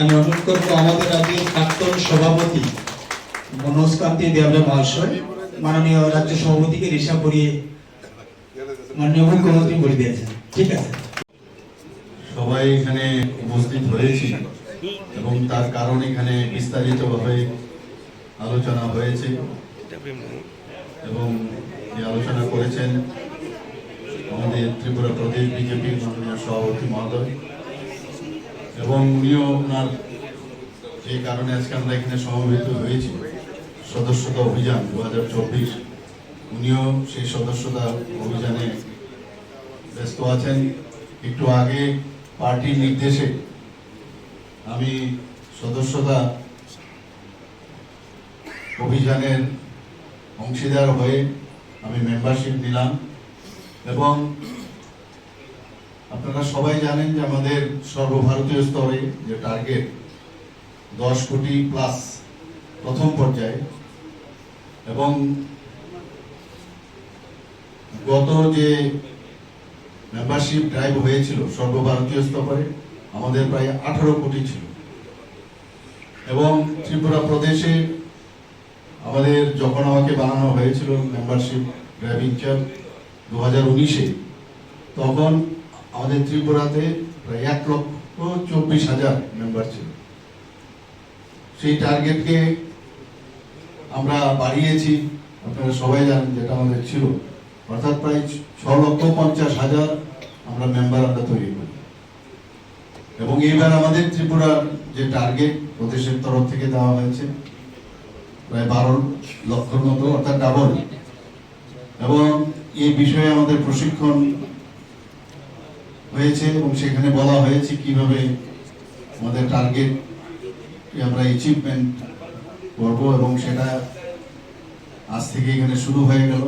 আমি অনুরোধ করব আমাদের রাজ্যের প্রাক্তন সভাপতি মনোজ কান্তি দেবরে মহাশয়, মাননীয় রাজ্য সভাপতিকে রিসা পড়িয়ে মাননীয় মুখ্যমন্ত্রী বলে দিয়েছেন। ঠিক আছে। সবাই এখানে উপস্থিত হয়েছি এবং তার কারণ এখানে বিস্তারিতভাবে আলোচনা হয়েছে এবং এই আলোচনা করেছেন আমাদের ত্রিপুরা প্রদেশ বিজেপির মাননীয় সভাপতি মহোদয়। এবং উনিও ওনার যে কারণে আজকে আমরা এখানে সমবেত হয়েছি। সদস্যতা অভিযান দু হাজার চব্বিশ। উনিও সেই সদস্যতা অভিযানে ব্যস্ত আছেন। একটু আগে পার্টির নির্দেশে আমি সদস্যতা অভিযানের অংশীদার হয়ে আমি মেম্বারশিপ নিলাম এবং আপনারা সবাই জানেন যে আমাদের সর্বভারতীয় স্তরে যে টার্গেট দশ কোটি প্লাস প্রথম পর্যায়ে এবং গত যে মেম্বারশিপ ড্রাইভ হয়েছিল সর্বভারতীয় স্তরে, আমাদের প্রায় আঠারো কোটি ছিল। এবং ত্রিপুরা প্রদেশে আমাদের যখন আমাকে বানানো হয়েছিল মেম্বারশিপ ড্রাইভিং চার্জ দু হাজার উনিশে, তখন আমাদের ত্রিপুরাতে প্রায় এক লক্ষ চব্বিশ হাজার মেম্বার ছিল। সেই টার্গেটকে আমরা বাড়িয়েছি, আপনারা সবাই জানেন যেটা আমাদের ছিল। অর্থাৎ প্রায় ছ লক্ষ পঞ্চাশ হাজার আমরা মেম্বার আমরা তৈরি করি। এবং এইবার আমাদের ত্রিপুরার যে টার্গেট প্রদেশের তরফ থেকে দেওয়া হয়েছে, প্রায় বারো লক্ষর মতো, অর্থাৎ ডাবল এবং এই বিষয়ে আমাদের প্রশিক্ষণ হয়েছে এবং সেখানে বলা হয়েছে কীভাবে আমাদের টার্গেট আমরা অ্যাচিভমেন্ট করব এবং সেটা আজ থেকে এখানে শুরু হয়ে গেল।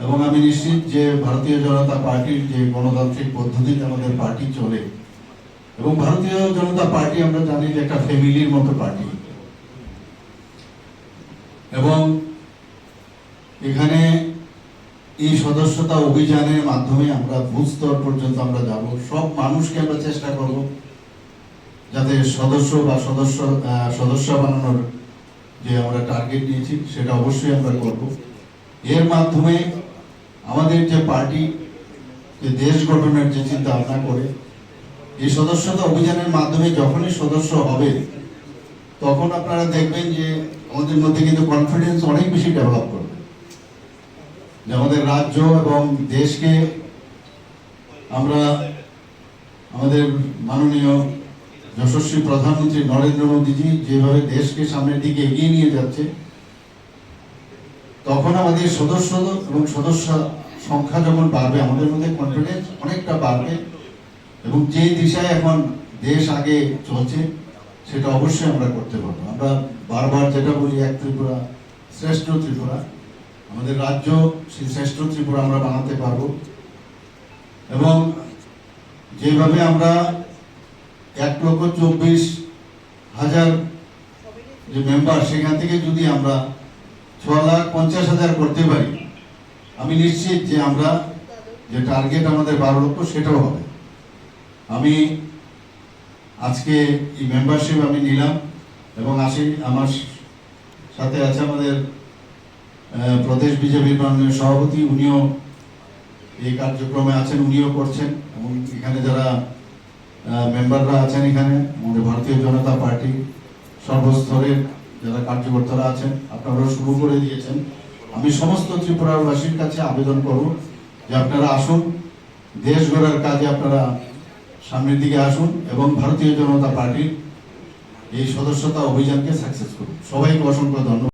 এবং আমি নিশ্চিত যে ভারতীয় জনতা পার্টির যে গণতান্ত্রিক পদ্ধতিতে আমাদের পার্টি চলে। এবং ভারতীয় জনতা পার্টি আমরা জানি যে একটা ফ্যামিলির মতো পার্টি। এবং এখানে এই সদস্যতা অভিযানের মাধ্যমে আমরা বুথ স্তর পর্যন্ত আমরা যাব। সব মানুষকে আমরা চেষ্টা করব যাতে সদস্য বা সদস্য সদস্য বানানোর যে আমরা টার্গেট নিয়েছি, সেটা অবশ্যই আমরা করব। এর মাধ্যমে আমাদের যে পার্টি, যে দেশ গঠনের যে চিন্তা ভাবনা করে, এই সদস্যতা অভিযানের মাধ্যমে যখনই সদস্য হবে, তখন আপনারা দেখবেন যে আমাদের মধ্যে কিন্তু কনফিডেন্স অনেক বেশি ডেভেলপ করবে। যে আমাদের রাজ্য এবং দেশকে আমরা আমাদের মাননীয় যশস্বী প্রধানমন্ত্রী নরেন্দ্র মোদীজি যেভাবে দেশকে সামনের দিকে এগিয়ে নিয়ে যাচ্ছে, তখন আমাদের সদস্য এবং সদস্য সংখ্যা যখন বাড়বে, আমাদের মধ্যে কনফিডেন্স অনেকটা বাড়বে এবং যে দিশায় এখন দেশ আগে চলছে, সেটা অবশ্যই আমরা করতে পারব। আমরা বারবার যেটা বলি, এক ত্রিপুরা শ্রেষ্ঠ ত্রিপুরা আমাদের রাজ্য, সেই শ্রেষ্ঠ ত্রিপুরা আমরা বানাতে পারব। এবং যেভাবে আমরা এক লক্ষ চব্বিশ হাজার যে মেম্বার সেখান থেকে যদি আমরা ছ লাখ পঞ্চাশ হাজার করতে পারি, আমি নিশ্চিত যে আমরা যে টার্গেট আমাদের বারো লক্ষ, সেটাও হবে। আমি আজকে এই মেম্বারশিপ আমি নিলাম এবং আসি আমার সাথে আছে আমাদের প্রদেশ বিজেপির মাননীয় সভাপতি, উনিও এই কার্যক্রমে আছেন, উনিও করছেন। এবং এখানে যারা মেম্বাররা আছেন এখানে, আমাদের ভারতীয় জনতা পার্টি সর্বস্তরের যারা কার্যকর্তারা আছেন, আপনারাও শুরু করে দিয়েছেন। আমি সমস্ত ত্রিপুরাবাসীর কাছে আবেদন করব যে আপনারা আসুন, দেশ গড়ার কাজে আপনারা সামনের দিকে আসুন এবং ভারতীয় জনতা পার্টির এই সদস্যতা অভিযানকে সাকসেস করুন। সবাইকে অসংখ্য ধন্যবাদ।